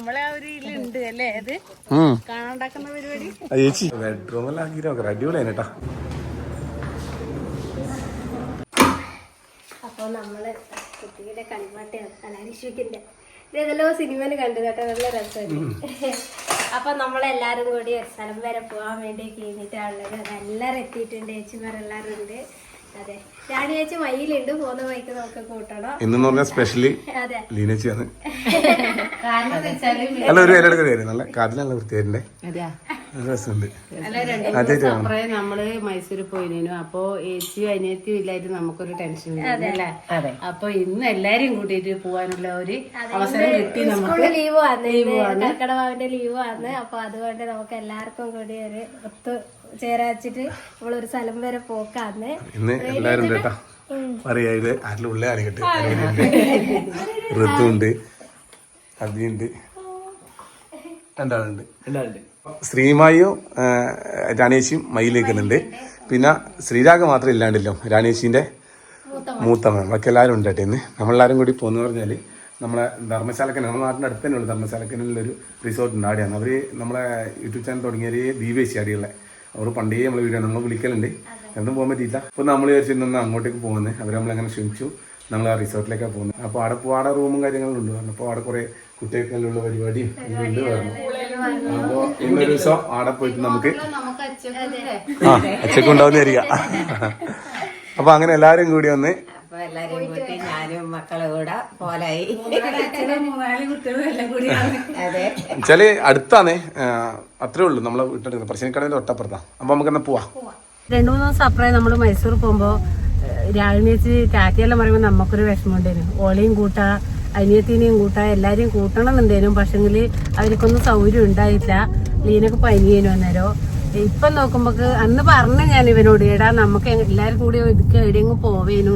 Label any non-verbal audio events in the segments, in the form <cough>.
നമ്മളെ ആ ഒരു ഇതിലുണ്ട് അല്ലേ അത്? ഉം. പരിപാടി? ആ ചേച്ചി. ബെഡ്റൂമെല്ലാം ആക്കി നോക്കാം അടിപൊളിയാണ് കേട്ടാ അപ്പോൾ കുട്ടിയുടെ ഇതേതല്ലോ സിനിമയിൽ കണ്ടു കേട്ടോ നല്ല രസമായിരുന്നു അപ്പൊ നമ്മളെല്ലാരും കൂടി ഒരു സ്ഥലം വരെ പോകാൻ വേണ്ടി കഴിഞ്ഞിട്ടാണുള്ളത് എല്ലാരും എത്തിയിട്ടുണ്ട് ചേച്ചിമാരെല്ലാരും ഉണ്ട്. അതെ. മയിലുണ്ട്. പോകുന്ന വഴിക്ക് നമുക്ക് കൂട്ടണം. ഇന്നെന്ന് പറഞ്ഞാൽ സ്പെഷ്യലി അതെ. ലീനച്ചിയാണ്. കാരണം എന്ന് വെച്ചാൽ അല്ല ഒരു നല്ല കാതിലുള്ള വൃത്തിയായിട്ടുണ്ട്. രസമുണ്ട്. അപ്പറേ നമ്മൾ മൈസൂര് പോയിനു അപ്പൊ ഏച്ചിയും അനിയത്തിയും ഇല്ലായിട്ട് നമുക്കൊരു ടെൻഷൻ അല്ലേ? അപ്പൊ ഇന്ന് എല്ലാരും കൂട്ടിയിട്ട് പോവാനുള്ള ഒരു അവസരം കിട്ടി നമുക്ക്. ലീവ് വന്ന്. കർക്കടവാവിന്റെ ലീവ് വന്ന്. അപ്പൊ അതുകൊണ്ട് നമുക്ക് എല്ലാവർക്കും കൂടി ഒരു ഒത്തു ചേരാച്ചിട്ട് നമ്മളൊരു സ്ഥലം വരെ പോക്കാന്ന്. ഇന്ന് എല്ലാരും കേട്ടാ പറയാ ഇത് ആരിലും ഉള്ള ആലിക്കട്ടെ അനിയനുണ്ട് ഋതുണ്ട് അതിയുണ്ട് രണ്ടാളുണ്ട്. ശ്രീമായും രാണേശിയും മയിലേക്കുന്നുണ്ട് പിന്നെ ശ്രീരാഗ മാത്രം ഇല്ലാണ്ടല്ലോ. രാണേശിന്റെ മൂത്തമ്മ ബാക്കി എല്ലാവരും ഉണ്ട് കേട്ടോ ഇന്ന്. നമ്മളെല്ലാവരും കൂടി പോന്ന് പറഞ്ഞാൽ നമ്മളെ ധർമ്മശാലക്കൻ നമ്മുടെ നാട്ടിന്റെ അടുത്ത് തന്നെയുള്ള ധർമ്മശാലക്കനിലൊരു റിസോർട്ട് ഉണ്ട്. അവിടെയാണ്. അവർ നമ്മളെ യൂട്യൂബ് ചാനൽ തുടങ്ങിയ ദീപേശി അടിയുള്ള അവർ പണ്ടേ നമ്മൾ വീഡിയോ നമ്മൾ വിളിക്കലുണ്ട്. രണ്ടും പോകാൻ പറ്റിയില്ല. അപ്പോൾ നമ്മൾ വിചാരിച്ചിരുന്ന അങ്ങോട്ടേക്ക് പോകുന്നത് അവർ നമ്മളങ്ങനെ ക്ഷണിച്ചു. നമ്മൾ ആ റിസോർട്ടിലേക്കാണ് പോകുന്നത് അപ്പോൾ അവിടെ പോ- അവിടെ റൂമും കാര്യങ്ങളും ഉണ്ട്. പറഞ്ഞു അപ്പോൾ അവിടെ കുറേ കുട്ടികൾക്കെല്ലാം പരിപാടിയും ഉണ്ട് പറഞ്ഞു. അപ്പോൾ ഇന്നൊരു ദിവസം അവിടെ പോയിട്ട് നമുക്ക് നമുക്ക് അച്ഛനല്ലേ ആ അച്ചക്ക് അപ്പോൾ അങ്ങനെ എല്ലാരും കൂടി വന്ന് എല്ലാരും കൂട്ടി ഞാനും മക്കളെ കൂടെ പോലായി. അതെ. വെച്ചാൽ അടുത്താണേ അത്രേ ഉള്ളൂ നമ്മളെ വീട്ടിൽ പറശ്ശിനിക്കടവിന്റെ ഒട്ടപ്പുറത്താ അപ്പൊ നമുക്ക് എന്നാ പോവാ. രണ്ടു മൂന്ന് ദിവസം അപ്പുറം നമ്മൾ മൈസൂർ പോകുമ്പോ രാവിലെ വെച്ച് ടാറ്റയെല്ലാം പറയുമ്പോൾ നമുക്കൊരു വിഷമം ഉണ്ടായിരുന്നു ഓളയും കൂട്ടാ അനിയത്തിനെയും കൂട്ടാ എല്ലാരെയും കൂട്ടണം എന്തേലും പക്ഷെങ്കിൽ അവർക്കൊന്നും സൗകര്യം ഉണ്ടായില്ല. ലീനൊക്കെ പനിയേനു അന്നേരം. ഇപ്പൊ നോക്കുമ്പോൾ അന്ന് പറഞ്ഞു ഞാൻ ഇവനോട് എടാ നമുക്ക് എല്ലാരും കൂടി എടുക്ക എവിടെയെങ്കിലും പോവേനു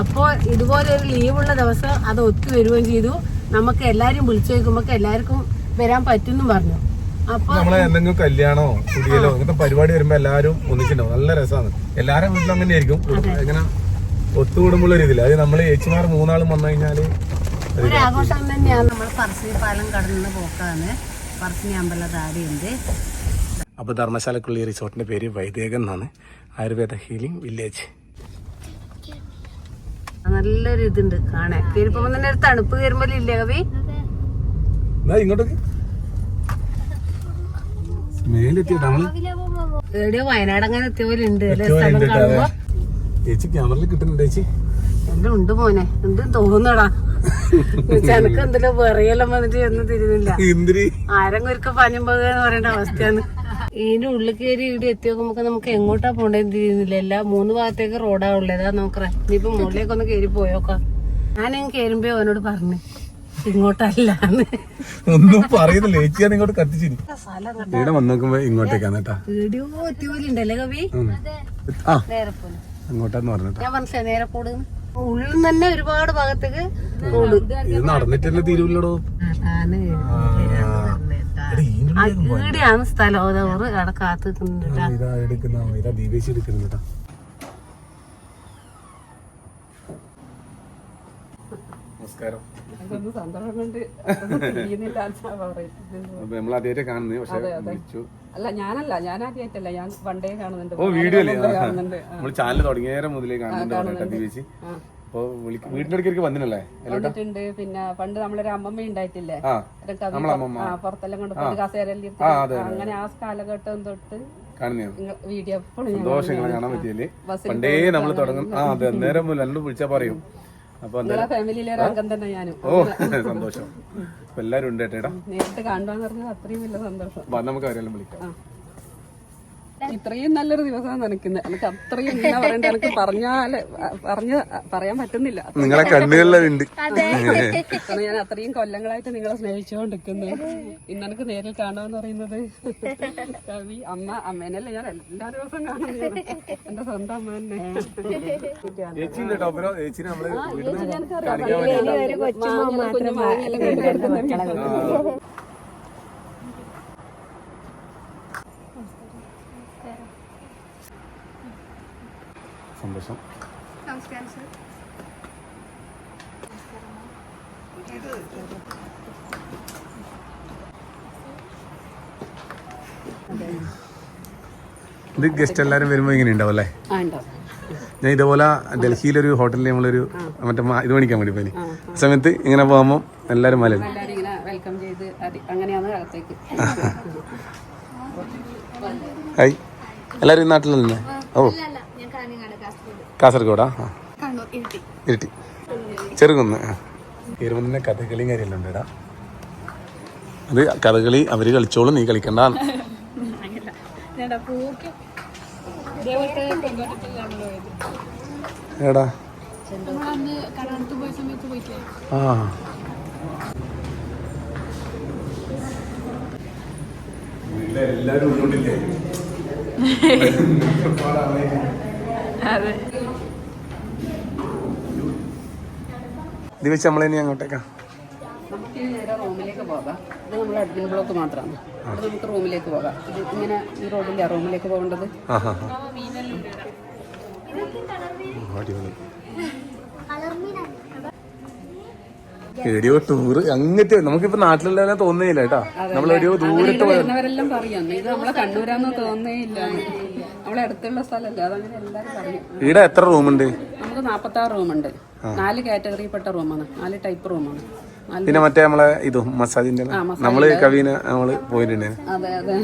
അപ്പോ ഇതുപോലെ ഒരു ലീവുള്ള ദിവസം അത് ഒത്തു വരികയും ചെയ്തു. നമുക്ക് എല്ലാരും വിളിച്ചു നോക്കുമ്പോ എല്ലാവർക്കും വരാൻ പറ്റുമെന്നും പറഞ്ഞു. അപ്പൊ നമ്മളെ എന്തെങ്കിലും കല്യാണോ കുടിയലോ അങ്ങനത്തെ പരിപാടി വരുമ്പോ എല്ലാരും ഒന്നിച്ചിട്ടുണ്ടാവും. നല്ല രസമാണ് എല്ലാരും വീട്ടിലും അങ്ങനെ ആയിരിക്കും. ഇങ്ങനെ ഒത്തുകൂടുമ്പോൾ ഒരു ഇതില്ല അത് നമ്മൾ ഏച്ചിമാർ മൂന്നാളും വന്നു കഴിഞ്ഞാൽ ഒരു ആഘോഷം തന്നെയാണ്. നമ്മൾ പറശ്ശിനി പാലം കടന്നു പോക്കാണ്. പറശ്ശിനി അമ്പല താടിയുണ്ട്. അപ്പൊ ധർമ്മശാലക്കുള്ള ഈ റിസോർട്ടിന്റെ പേര് വൈദേകൻ എന്നാണ്. Ayurveda healing village. നല്ലൊരു ഇതുണ്ട്. കാണാൻ. കയറിപ്പോ തന്നെ ഒരു തണുപ്പ് കയറുമ്പോൾ ഇല്ലേ കവി എവിടെയോ വയനാട് അങ്ങനെ എത്തിയ പോലെ ഉണ്ട് അല്ലേ സ്ഥലം കാണുമ്പോ. ചേച്ചി ക്യാമറയിൽ കിട്ടുന്നുണ്ട് ചേച്ചി? എല്ലാം ഉണ്ട് മോനെ. എന്ത് തോന്നടാ എനക്ക് എന്തെല്ലാം വെറിയെല്ലാം വന്നിട്ട് ഒന്നും എന്തിരി ആരെങ്കിലും ഒരിക്കൽ പഞ്ഞം പോകുക എന്ന് പറയേണ്ട അവസ്ഥയാണ്. ഇതിന്റെ ഉള്ളിൽ കയറി ഇവിടെ എത്തി നോക്കുമ്പോ നമുക്ക് എങ്ങോട്ടാ പോണ്ടേന്ന് തിരിയുന്നില്ല. എല്ലാ മൂന്ന് ഭാഗത്തേക്ക് റോഡാ ഉള്ളതാ നോക്കറേ ഇനിയിപ്പോ മുകളിലേക്ക് ഒന്ന് കയറി പോയോക്കാം. ഞാൻ കയറുമ്പോ അവനോട് പറഞ്ഞു ഇങ്ങോട്ടല്ലാന്ന് ഒന്നും പറയുന്നില്ല. ചേച്ചിയാണ് ഇങ്ങോട്ട് കത്തിച്ചിരി. സ്ഥലം ഇവിടെ വന്ന് നോക്കുമ്പോ ഇങ്ങോട്ടേക്കാണ് കേട്ടാ. വീഡിയോ എത്തിയ പോലെ ഉണ്ടല്ലേ കവി? ഉം. ആ. നേരെ പോലെ അങ്ങോട്ടാന്ന് പറഞ്ഞിട്ടാ. ഞാൻ മനസ്സിലായി നേരെ കൂടുന്നു ഉള്ളിൽ തന്നെ ഒരുപാട് ഭാഗത്തേക്ക് നടന്നിട്ടല്ലേ തീരുവില്ലടോ ഈടെയാണ് സ്ഥലം. ഓരോ അവിടെ കാത്തു നിൽക്കുന്നുണ്ട് നമസ്കാരം. നമ്മൾ ആദ്യമായിട്ട് കാണുന്നത് പക്ഷെ വിളിച്ചു. അല്ല ഞാനല്ല ഞാൻ ആദ്യമായിട്ടല്ല. ഞാൻ പണ്ടേ കാണുന്നുണ്ട്. ഓ വീഡിയോ അല്ലേ? നമ്മൾ ചാനൽ തുടങ്ങിയ നേരം മുതലേ കാണുന്നുണ്ട്. കേട്ടോ ദീപേശി അപ്പൊ വിളിക്ക വീടിന്റെ അടുക്കേക്ക് വന്നിനല്ലേ വന്നിട്ടുണ്ട്. പിന്നെ പണ്ട് നമ്മളൊരു അമ്മമ്മ ഉണ്ടായിട്ടില്ലേ? പുറത്തെല്ലാം കൊണ്ട് കസേരയിൽ അങ്ങനെ ആ കാലഘട്ടം തൊട്ട് വീഡിയോ കാണാൻ പറ്റിയല്ലേ? പണ്ടേ നമ്മൾ തുടങ്ങും ആ അതെ അന്നേരം മുതൽ വിളിച്ചാ പറയും. അപ്പൊ ഓ <laughs> സന്തോഷം. എല്ലാരും ഉണ്ട് കേട്ടോ നേരിട്ട് കാണുക അത്രയും വലിയ സന്തോഷം. നമുക്ക് അവരെല്ലാം വിളിക്കാം. ഇത്രയും നല്ലൊരു ദിവസമാണ് നനയ്ക്കുന്നത് എനിക്ക് അത്രയും എന്താ പറയണ്ട എനിക്ക് പറഞ്ഞാൽ പറഞ്ഞ് പറയാൻ പറ്റുന്നില്ല നിങ്ങളെ കണ്ണുകളിലുണ്ട് കാരണം ഞാൻ അത്രയും കൊല്ലങ്ങളായിട്ട് നിങ്ങളെ സ്നേഹിച്ചുകൊണ്ടിരിക്കുന്നു ഇന്ന് എനിക്ക് നേരിൽ കാണുമെന്ന് പറയുന്നത് കവി അമ്മ അമ്മേനല്ലേ ഞാൻ എല്ലാ ദിവസവും കാണുന്നത് എന്റെ സ്വന്തം അമ്മ തന്നെ ചേച്ചി സന്തോഷം ഇത് ഗസ്റ്റ് എല്ലാരും വരുമ്പോൾ ഇങ്ങനെ ഉണ്ടാവും അല്ലേ? ഞാൻ ഇതുപോലെ ഡൽഹിയിലൊരു ഹോട്ടലിൽ നമ്മളൊരു മറ്റേ ഇത് മേടിക്കാൻ വേണ്ടി പോയി. സമയത്ത് ഇങ്ങനെ പോകുമ്പോ എല്ലാരും മല എല്ലാരും നാട്ടിലല്ലേ? ഓ. കാസർഗോഡാ? ഇരിട്ടി. ചെറുകുന്ന്. ഇരുപതിന്റെ കഥകളിയും കാര്യമെല്ലാം ഉണ്ട് അത് കഥകളി അവർ കളിച്ചോളും നീ കളിക്കണ്ട എല്ലാരും ആ. എല്ലാവരും ഉള്ളോണ്ടില്ലേ? <laughs> ഇത് വെച്ച് നമ്മളിനി അങ്ങോട്ടേക്കാ. നമുക്ക് ഇനി നേരെ റൂമിലേക്ക് പോകാം. ഇത് നമ്മൾ അഡ്മിൻ ബ്ലോക്ക് മാത്രമാണ്. അത് നമുക്ക് റൂമിലേക്ക് പോകാം. ഇത് ഇങ്ങനെ ഈ റൂമിലേക്ക് പോകേണ്ടത്? എവിടെയോ ടൂറ് അങ്ങനത്തെ നമുക്കിപ്പോ നാട്ടിലുള്ള തോന്നുന്നില്ല കേട്ടാ. നമ്മളെവിടെയോ ദൂരത്ത് പോയ. വരുന്നവരെല്ലാം പറയും ഇത് നമ്മളെ കണ്ണൂരാന്ന് തോന്നേയില്ല നമ്മളെ അടുത്തുള്ള സ്ഥലമല്ല? അതങ്ങനെ എല്ലാവരും പറയും. ഇവിടെ എത്ര റൂമുണ്ട്? നമുക്ക് നാൽപ്പത്തി ആറ് റൂമുണ്ട് നാല് കാറ്റഗറിയിൽപ്പെട്ട റൂമാണ്. നാല് ടൈപ്പ് റൂമാണ്. പിന്നെ മറ്റേ നമ്മളെ ഇതും മസാജിന്റെ നമ്മൾ കവിന് നമ്മൾ പോയിട്ടുണ്ട്. അതെ അതെ.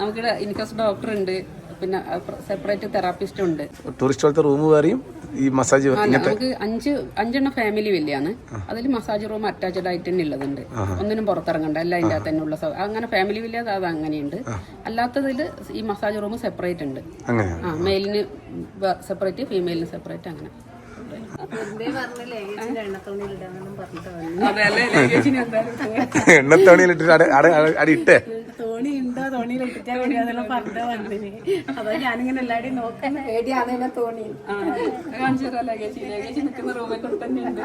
നമുക്കിവിടെ ഇൻകസ് ഡോക്ടർ ഉണ്ട് പിന്നെ സെപ്പറേറ്റ് തെറാപ്പിസ്റ്റ് ഉണ്ട് ടൂറിസ്റ്റ് പോലത്തെ റൂം വേറെയും ഈ മസാജ് നമുക്ക് അഞ്ച് അഞ്ചെണ്ണം ഫാമിലി വലിയാണ്. അതിൽ മസാജ് റൂം അറ്റാച്ച്ഡ് ആയിട്ട് തന്നെ ഉള്ളതുണ്ട്. ഒന്നിനും പുറത്തിറങ്ങണ്ട എല്ലാം അതിന്റെ അകത്ത് തന്നെ ഉള്ള അങ്ങനെ ഫാമിലി വലിയ അത് അങ്ങനെയുണ്ട് അല്ലാത്തതിൽ ഈ മസാജ് റൂം സെപ്പറേറ്റ് ഉണ്ട്. ആ മെയിലിന് സെപ്പറേറ്റ് ഫീമെയിലിന് സെപ്പറേറ്റ് അങ്ങനെ. <laughs> അട- അടി ഇട്ടേ? തോണി ഉണ്ടോ? തോണിയിൽ ഇട്ടിട്ടാ വേണ്ടി അതെല്ലാം പറഞ്ഞ വന്നിന്. അതാ ഞാനിങ്ങനെ എല്ലാവരും നോക്കുന്ന. പേടിയാണ് തോണി. ആ, കാണിച്ചു തരാം ലഗേജ്. ലഗേജ് നിൽക്കുന്ന റൂമിൽ കൂടെ തന്നെയുണ്ട്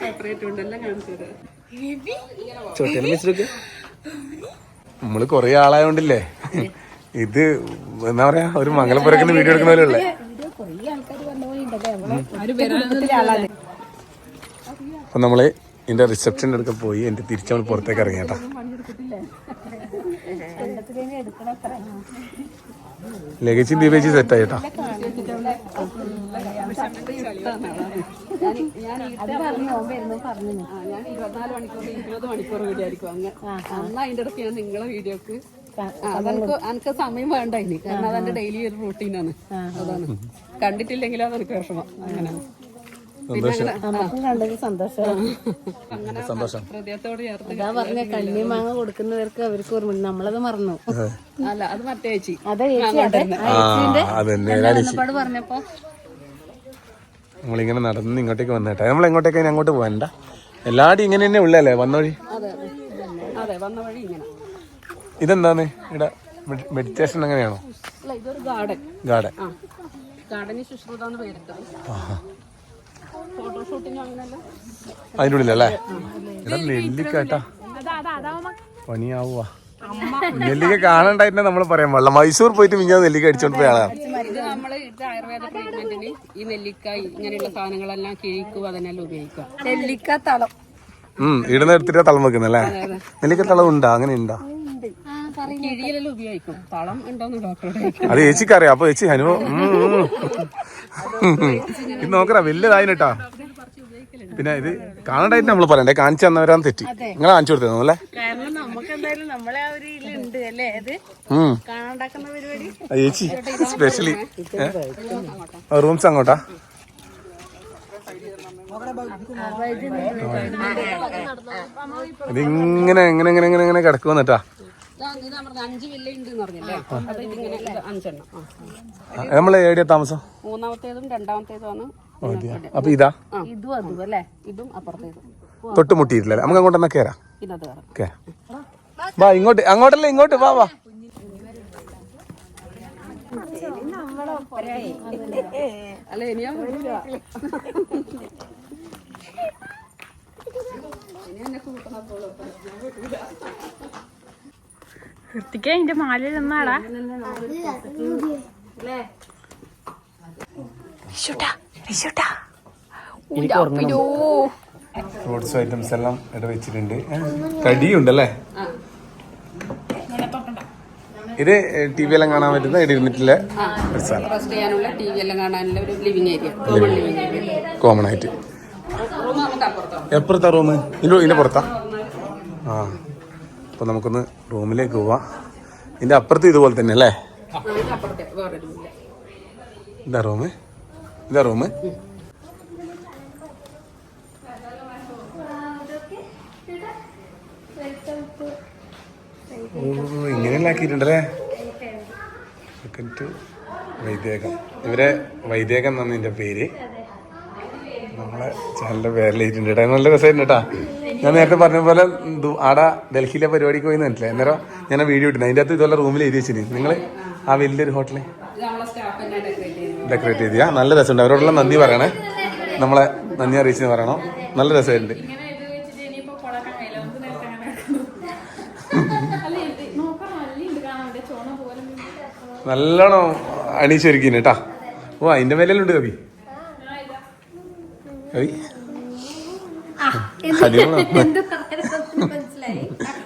സെപ്പറേറ്റ് ഉണ്ട് എല്ലാം കാണിച്ചു തരാം. ചോട്ടേനെ വെച്ചിട്ട് നമ്മൾ കൊറേ ആളായോണ്ടില്ലേ? ഇത് എന്താ പറയാ ഒരു മംഗലപുരക്കുന്ന വീഡിയോ എടുക്കുന്ന പോലെ ഉള്ളേ അപ്പൊ നമ്മൾ ഇതിന്റെ റിസപ്ഷന്റെ അടുക്ക പോയി. എന്റെ തിരിച്ചു നമ്മൾ പുറത്തേക്ക് ഇറങ്ങി ലഗേജും ദീപേജി സെറ്റ് ആയിട്ടാ ആ, ഞാൻ ഇരുപത്തിനാല് മണിക്കൂർ ഇരുപത് മണിക്കൂർ വീഡിയോ ആയിരിക്കും അങ്ങ് അന്ന് അതിന്റെ ഇടയ്ക്ക് ഞാൻ നിങ്ങളെ വീഡിയോക്ക് അതെനിക്ക് എനിക്ക് സമയം വേണ്ട ഇനി കാരണം അതെന്റെ ഡെയിലി ഒരു റൂട്ടീനാണ് അതാണ് കണ്ടിട്ടില്ലെങ്കിലും അതെനിക്ക് വിഷമം അങ്ങനെ നമുക്കും കണ്ടത് സന്തോഷം. അതാ പറഞ്ഞ കണ്ണി മാങ്ങ കൊടുക്കുന്നവർക്ക് അവർക്ക് ഓർമ്മ നമ്മളത് മറന്നു. അല്ല അത് മറ്റേ ചേച്ചി. ചേച്ചി പറഞ്ഞപ്പോ. നമ്മളിങ്ങനെ നടന്ന് ഇങ്ങോട്ടേക്ക് വന്നേട്ടാ. നമ്മൾ എങ്ങോട്ടേക്ക് അങ്ങോട്ട് പോകണ്ട എല്ലാടും ഇങ്ങനെ തന്നെ ഉള്ളല്ലേ വന്ന വഴി? അതെ അതെ. വന്ന വഴി ഇങ്ങനെ. ഇതെന്താണ്? ഇവിടെ മെഡിറ്റേഷൻ അങ്ങനെയാണോ? ഗാർഡൻ. ഗാർഡൻ. ആ. ഗാർഡന് ശുശ്രൂത അതിന്റെ ഉള്ളിലല്ലേ ഇവിടെ നെല്ലിക്കാട്ടാ പണിയാവുക നെല്ലിക്ക കാണണ്ടായിട്ട് നമ്മൾ പറയാൻ പാടില്ല. മൈസൂർ പോയിട്ട് മിഞ്ഞാ നെല്ലിക്ക അടിച്ചോണ്ട് പോയ ആളാണ് ഇത് നമ്മൾ ഇത് ആയുർവേദ ട്രീറ്റ്മെന്റിന് ഈ നെല്ലിക്ക ഇങ്ങനെയുള്ള സാധനങ്ങളെല്ലാം കിഴിക്കുക അതിനെല്ലാം ഉപയോഗിക്കുക. നെല്ലിക്ക തളം. ഉം ഇടുന്ന എടുത്തിട്ടാ തളം വെക്കുന്നല്ലേ? നെല്ലിക്ക തളം ഉണ്ടോ? അങ്ങനെ ഉണ്ടോ? കിഴിയിലെല്ലാം ഉപയോഗിക്കും. തളം ഉണ്ടോന്ന് ഡോക്ടറോട് ചോദിക്കും. അത് ചേച്ചിക്ക് അറിയാം അപ്പൊ ചേച്ചി ഹനുമോ ഇത് നോക്കറ വലുതായിട്ടാ. പിന്നെ ഇത് കാണണ്ടായിട്ട് നമ്മൾ പറയണ്ടേ? കാണിച്ചു തന്നവരാന്ന് തെറ്റി. നിങ്ങൾ കാണിച്ചു കൊടുത്തേ അല്ലേ? കാരണം നമുക്ക് എന്തായാലും നമ്മളെ ആ ഒരു ഇതിലുണ്ട് അല്ലേ? അത് ഉം. പരിപാടി. ആ ചേച്ചി സ്പെഷ്യലി റൂംസ് അങ്ങോട്ടാ. ഇതിങ്ങനെ എങ്ങനെ എങ്ങനെ എങ്ങനെ എങ്ങനെ കിടക്കുമെന്നിട്ടാ പറഞ്ഞ അഞ്ച് വില്ല ഉണ്ട് എന്ന് പറഞ്ഞല്ലേ അത് ഇതിങ്ങനെ അഞ്ചെണ്ണം. നമ്മൾ എവിടെയാ താമസം? മൂന്നാമത്തേതും രണ്ടാമത്തേതുമാണ്. അപ്പൊ ഇതാ? ഇതും അതും അല്ലേ? ഇതും അപ്പുറത്തേതും. തൊട്ടുമുട്ടിയിട്ടില്ല നമുക്ക് അങ്ങോട്ട് എന്നാ കേറാം. കേറാം വാ ഇങ്ങോട്ട് അങ്ങോട്ടല്ലേ ഇങ്ങോട്ട്? വാ വാ. അല്ല ഇനിയാ വരില്ല വൃത്തിക്ക് അതിന്റെ മാലയിൽ നിന്നാടാ. ഫ്രൂട്ട്സ് ഐറ്റംസ് എല്ലാം ഇവിടെ വെച്ചിട്ടുണ്ട്. കടിയുണ്ടല്ലേ? ഇത് ടി വി എല്ലാം കാണാൻ പറ്റുന്ന ഇവിടെ ഇരുന്നിട്ടില്ല? ഒരു സ്ഥലം കോമൺ ആയിട്ട്. എപ്പുറത്താ റൂം ഇതിന്റെ ഇതിന്റെ പുറത്താ. ആ. അപ്പൊ നമുക്കൊന്ന് റൂമിലേക്ക് പോവാം. ഇതിന്റെ അപ്പുറത്ത് ഇതുപോലെ തന്നെ അല്ലേ? ഇതാ റൂമ്. ഇതാ റൂമ്. ഓ ടു വൈദ്യേകം ഇവരെ വൈദേകം എന്നാണ് എന്റെ പേര്. നമ്മളെ ചാനലിന്റെ പേരിലേറ്റുണ്ട് കേട്ടോ. നല്ല രസമായിരുന്നു കേട്ടാ. ഞാൻ നേരത്തെ പറഞ്ഞ പോലെ ആടെ ഡൽഹിയിലെ പരിപാടിക്ക് പോയി നിന്നില്ല അന്നേരം ഞാൻ വീഡിയോ ഇട്ടു അതിന്റെ അകത്ത് ഇതുപോലെ റൂമിൽ എഴുതി വെച്ചിരുന്നു. നിങ്ങൾ ആ വലിയൊരു ഹോട്ടലിൽ ഡെക്കറേറ്റ് ചെയ്തിയാ നല്ല രസമുണ്ട്. അവരോടുള്ള നന്ദി പറയണേ. നമ്മളെ നന്ദി അറിയിച്ചെന്ന് പറയണം. നല്ല രസമായിട്ടുണ്ട്. നല്ലോണം അണീച്ചൊരുക്കിന് കേട്ടാ. ഓ അതിന്റെ മേലെല്ലാം ഉണ്ട് കവി <laughs>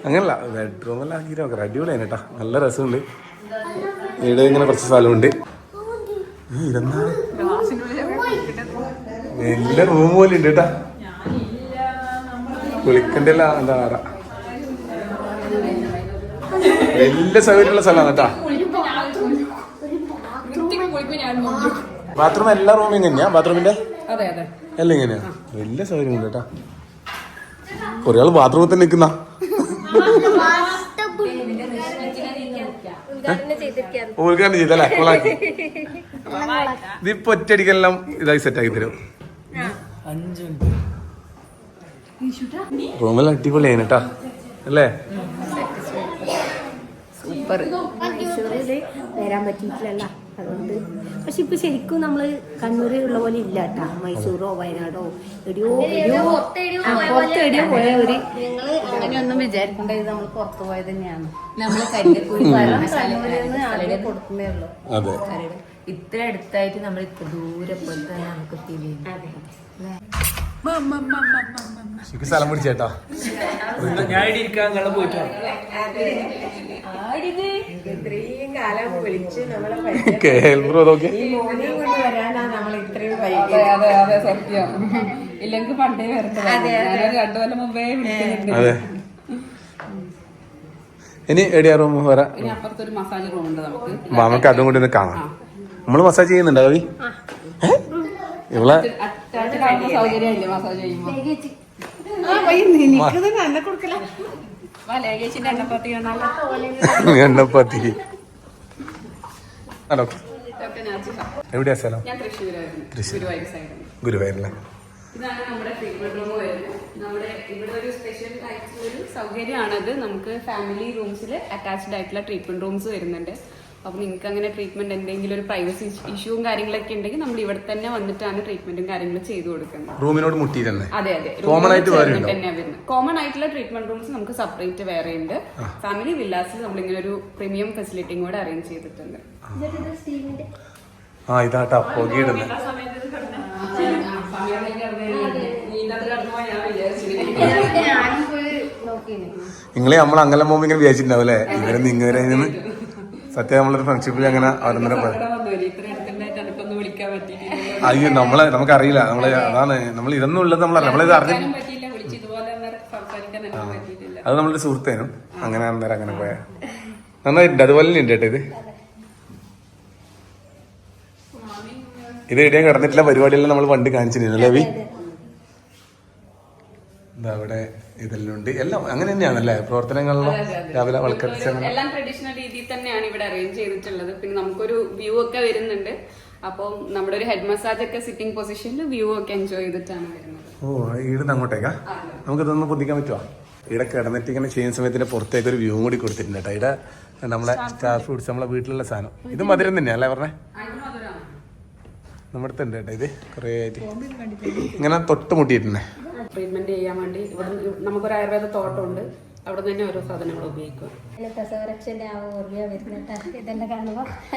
അങ്ങനല്ല ബെഡ്റൂമെല്ലാം ആക്കി നോക്കാം. അടിപൊളിയാണ് കേട്ടാ. നല്ല രസമുണ്ട്. ഇവിടെ ഇങ്ങനെ കുറച്ച് സ്ഥലമുണ്ട്. ഏ, ഇതെന്താണ് വലിയ റൂം പോലെ ഉണ്ട് കേട്ടാ കുളിക്കണ്ടല്ല എന്താ പറയാ വലിയ സൗകര്യമുള്ള സ്ഥലമാണ് കേട്ടാ. ബാത്റൂം എല്ലാ റൂമിൽ തന്നെയാ? ബാത്റൂമിന്റെ അതെ അതെ. എല്ലാം ഇങ്ങനെയാ? വലിയ സൗകര്യം ഉണ്ട് കേട്ടാ ഒരാൾ ബാത്റൂമിൽ തന്നെ നിൽക്കുന്ന. ഉദ്ഘാടനം ചെയ്തല്ലേ? കൊളാക്കി ഇതിപ്പോ ഒറ്റയടിക്കെല്ലാം ഇതായി സെറ്റ് ആക്കി തരും. റൂമെല്ലാം അടിപൊളിയാണ് കേട്ടാ. അല്ലേ? സൂപ്പർ. വരാൻ പറ്റിയിട്ടില്ലല്ല. അതുകൊണ്ട് പക്ഷെ ഇപ്പൊ ശരിക്കും നമ്മൾ കണ്ണൂരിൽ ഉള്ള പോലെ ഇല്ല കേട്ടാ മൈസൂറോ വയനാടോ എടിയോ എവിടെയോ ആ, പുറത്ത് എടിയോ പോയ ഒരു അങ്ങനെയൊന്നും വിചാരിക്കണ്ട ഇത് നമ്മൾ പുറത്തു പോയത് തന്നെയാണ്. നമ്മൾ കൊടുക്കുന്നേ ഉള്ളൂ. അതെ. ഇത്ര അടുത്തായിട്ട് നമ്മൾ ഇത്ര ദൂരെ തന്നെ നമുക്ക് ഫീൽ ചെയ്യുന്നു. ശരിക്കും സ്ഥലം പിടിച്ചേട്ടാ ഇത്രയും കാലം വിളിച്ച് നമ്മളെ കേൾബ്രോ അതൊക്കെ മോനെ കൊണ്ട് വരാനാ നമ്മൾ ഇത്രയും അതെ അതെ അതെ സത്യം. ഇല്ലെങ്കിൽ പണ്ടേ വരട്ടെ. രണ്ടു കൊല്ലം മുമ്പേ അതെ. ഇനി എടിയാ റൂം വരാം. നമുക്ക്. നമുക്ക് അതും കൂടി ഒന്ന് കാണാം. നമ്മൾ മസാജ് ചെയ്യുന്നുണ്ടോ കവി? ഇവളെ എണ്ണപ്പത്തി ഹലോ. എവിടെയാ സ്ഥലം? ഞാൻ ഗുരുവായൂരല്ലേ ഇതാണ് നമ്മുടെ ട്രീറ്റ്മെന്റ് റൂം വരുന്നത്. നമ്മുടെ ഇവിടെ ഒരു സ്പെഷ്യൽ ആയിട്ടുള്ള ഒരു സൗകര്യമാണത്. നമുക്ക് ഫാമിലി റൂംസിൽ അറ്റാച്ച്ഡ് ആയിട്ടുള്ള ട്രീറ്റ്മെന്റ് റൂംസ് വരുന്നുണ്ട്. അപ്പോൾ നിങ്ങൾക്ക് അങ്ങനെ ട്രീറ്റ്മെന്റ് എന്തെങ്കിലും ഒരു പ്രൈവസി ഇഷ്യൂവും കാര്യങ്ങളൊക്കെ ഉണ്ടെങ്കിൽ നമ്മൾ ഇവിടെ തന്നെ വന്നിട്ടാണ് ട്രീറ്റ്മെന്റും കാര്യങ്ങളും ചെയ്തു കൊടുക്കുന്നത്. റൂമിനോട് മുട്ടി തന്നെ. അതെ അതെ. കോമൺ ആയിട്ട് ഉണ്ടോ? കോമൺ ആയിട്ടുള്ള ട്രീറ്റ്മെന്റ് റൂംസ് നമുക്ക് സെപ്പറേറ്റ് വേറെ ഉണ്ട്. ഫാമിലി വില്ലാസിൽ നമ്മളിങ്ങനെ ഒരു പ്രീമിയം ഫെസിലിറ്റിയും കൂടെ അറേഞ്ച് ചെയ്തിട്ടുണ്ട്. ആ ഇതാട്ടാ പുകയിടുന്നത്. നിങ്ങളെ നമ്മൾ അങ്ങനെ പോകുമ്പോ ഇങ്ങനെ വിചാരിച്ചിട്ടുണ്ടാവും അല്ലേ? ഇവരെ നിങ്ങനെ സത്യം നമ്മളൊരു ഫ്രണ്ട്ഷിപ്പിൽ അങ്ങനെ പറ്റിയിട്ടില്ല. അയ്യോ നമ്മളെ നമുക്കറിയില്ല. നമ്മളെ അതാണ്. നമ്മൾ ഇതൊന്നും ഉള്ളത് നമ്മളറിയാം നമ്മളിത് അറിഞ്ഞ അത് നമ്മുടെ സുഹൃത്തേനും അങ്ങനെ അന്നേരം അങ്ങനെ പോയ. നന്നായിട്ടുണ്ട്. അതുപോലെ തന്നെ ഉണ്ട് കേട്ടോ ഇത്. ഇത് എവിടെയും കിടന്നിട്ടില്ല പരിപാടിയെല്ലാം നമ്മൾ പണ്ട് കാണിച്ചിരുന്നു അല്ലേ അവിടെ ഇതെല്ലാം ഉണ്ട് എല്ലാം അങ്ങനെ തന്നെയാണല്ലേ? പ്രവർത്തനങ്ങളിലും രാവിലെ വൽക്കരിച്ച അങ്ങനെ എല്ലാം ട്രഡീഷണൽ രീതിയിൽ തന്നെയാണ് ഇവിടെ അറേഞ്ച് ചെയ്തിട്ടുള്ളത്. പിന്നെ നമുക്കൊരു വ്യൂ ഒക്കെ വരുന്നുണ്ട്. അപ്പോൾ നമ്മുടെ ഒരു ഹെഡ് മസാജ് ഒക്കെ സിറ്റിംഗ് പൊസിഷനിൽ വ്യൂ ഒക്കെ എൻജോയ് ചെയ്തിട്ടാണ് വരുന്നത്. ഓ ഈടുന്ന് അങ്ങോട്ടേക്കാ? നമുക്ക് ഇതൊന്ന് പൊന്തിക്കാൻ പറ്റുമോ ഇവിടെ കിടന്നിട്ട് ഇങ്ങനെ ചെയ്യുന്ന സമയത്തിന്റെ പുറത്തേക്ക് ഒരു വ്യൂ കൂടി കൊടുത്തിട്ടുണ്ട് കേട്ടോ ഇവിടെ നമ്മളെ സ്റ്റാർ ഫ്രൂട്ട്സ് നമ്മളെ വീട്ടിലുള്ള സാധനം. ഇത് മധുരം തന്നെയാ അല്ലേ പറഞ്ഞേ? നമ്മുടെ അടുത്തുണ്ട് കേട്ടോ ഇത്. കുറേ ആയിട്ട്. ഇങ്ങനെ തൊട്ട് മുട്ടിയിട്ടുണ്ടേ. ട്രീറ്റ്മെന്റ് ചെയ്യാൻ വേണ്ടി ഇവിടെ നമുക്കൊരു ആയുർവേദ തോട്ടമുണ്ട്. അവിടെ നിന്ന് തന്നെ ഓരോ സാധനങ്ങൾ ഉപയോഗിക്കും.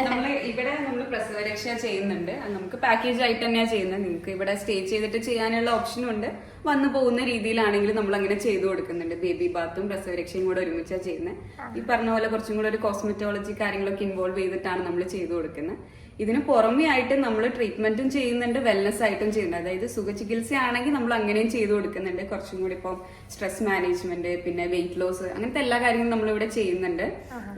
നമ്മൾ ഇവിടെ നമ്മൾ പ്രസവരക്ഷ ചെയ്യുന്നുണ്ട്. നമുക്ക് പാക്കേജ് ആയിട്ട് തന്നെയാണ് ചെയ്യുന്നത്. നിങ്ങൾക്ക് ഇവിടെ സ്റ്റേ ചെയ്തിട്ട് ചെയ്യാനുള്ള ഓപ്ഷനും ഉണ്ട്. വന്നു പോകുന്ന രീതിയിലാണെങ്കിലും നമ്മൾ അങ്ങനെ ചെയ്തു കൊടുക്കുന്നുണ്ട്. ബേബി ബാത്തും പ്രസവരക്ഷയും കൂടെ ഒരുമിച്ചാണ് ചെയ്യുന്നത്. ഈ പറഞ്ഞ പോലെ കുറച്ചും കൂടെ ഒരു കോസ്മെറ്റോളജി കാര്യങ്ങളൊക്കെ ഇൻവോൾവ് ചെയ്തിട്ടാണ് നമ്മൾ ചെയ്തു കൊടുക്കുന്നത്. ഇതിന് പുറമേ ആയിട്ട് നമ്മൾ ട്രീറ്റ്മെന്റും ചെയ്യുന്നുണ്ട് വെൽനസ് ആയിട്ടും ചെയ്യുന്നുണ്ട്. അതായത് സുഖചികിത്സയാണെങ്കിൽ നമ്മൾ അങ്ങനെയും ചെയ്തു കൊടുക്കുന്നുണ്ട്. കുറച്ചും കൂടി ഇപ്പം സ്ട്രെസ് മാനേജ്മെന്റ് പിന്നെ വെയിറ്റ് ലോസ് അങ്ങനത്തെ എല്ലാ കാര്യങ്ങളും നമ്മൾ ഇവിടെ ചെയ്യുന്നുണ്ട്.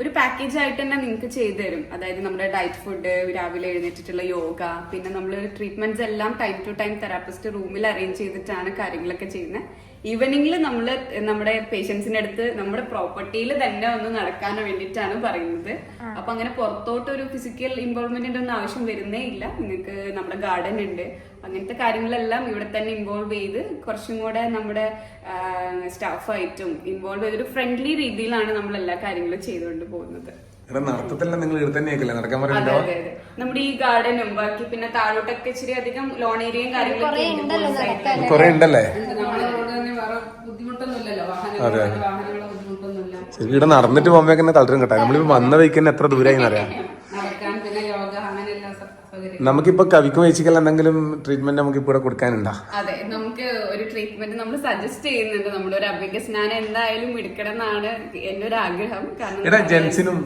ഒരു പാക്കേജ് ആയിട്ട് തന്നെ നിങ്ങൾക്ക് ചെയ്തു തരും. അതായത് നമ്മുടെ ഡയറ്റ് ഫുഡ് രാവിലെ എഴുന്നേറ്റിട്ടുള്ള യോഗ പിന്നെ നമ്മൾ ട്രീറ്റ്മെന്റ്സ് എല്ലാം ടൈം ടു ടൈം തെറാപ്പിസ്റ്റ് റൂമിൽ അറേഞ്ച് ചെയ്തിട്ടാണ് കാര്യങ്ങളൊക്കെ ചെയ്യുന്നത്. ഈവനിങ്ങിൽ നമ്മൾ നമ്മുടെ പേഷ്യൻസിന്റെ അടുത്ത് നമ്മുടെ പ്രോപ്പർട്ടിയിൽ തന്നെ ഒന്ന് നടക്കാൻ വേണ്ടിയിട്ടാണ് പറയുന്നത്. അപ്പൊ അങ്ങനെ പുറത്തോട്ട് ഒരു ഫിസിക്കൽ ഇൻവോൾവ്മെന്റിന്റെ ഒന്നും ആവശ്യം വരുന്നേ ഇല്ല. നിങ്ങൾക്ക് നമ്മുടെ ഗാർഡൻ ഉണ്ട്. അങ്ങനത്തെ കാര്യങ്ങളെല്ലാം ഇവിടെ തന്നെ ഇൻവോൾവ് ചെയ്ത് കുറച്ചും കൂടെ നമ്മുടെ സ്റ്റാഫായിട്ടും ഇൻവോൾവ് ഒരു ഫ്രണ്ട്ലി രീതിയിലാണ് നമ്മൾ എല്ലാ കാര്യങ്ങളും ചെയ്തുകൊണ്ട് പോകുന്നത്. നമ്മുടെ ഈ ഗാർഡനും ബാക്കി പിന്നെ താഴോട്ടൊക്കെ ഇച്ചിരി അധികം ലോൺ ഏരിയയും കാര്യങ്ങളൊക്കെ ശരി ഇവിടെ നടന്നിട്ട് പോകുമ്പോ തന്നെ തളരും കേട്ടോ. നമ്മളിപ്പോ വന്ന വഴിക്ക് തന്നെ എത്ര ദൂരമായി അറിയാം. നമുക്കിപ്പോ കവിക്കും വെച്ചിക്കൽ എന്തെങ്കിലും ട്രീറ്റ്മെന്റ് നമുക്ക് ഇപ്പൊ ഇവിടെ കൊടുക്കാനുണ്ടോ? അതെ നമുക്ക് ഒരു ട്രീറ്റ്മെന്റ് നമ്മൾ സജസ്റ്റ് ചെയ്യുന്നുണ്ട്. ഒരു അഭിക സ്നാനം എന്തായാലും എടുക്കണം എന്നാണ് എന്റെ ഒരു ആഗ്രഹം കാരണം ജെൻസിനും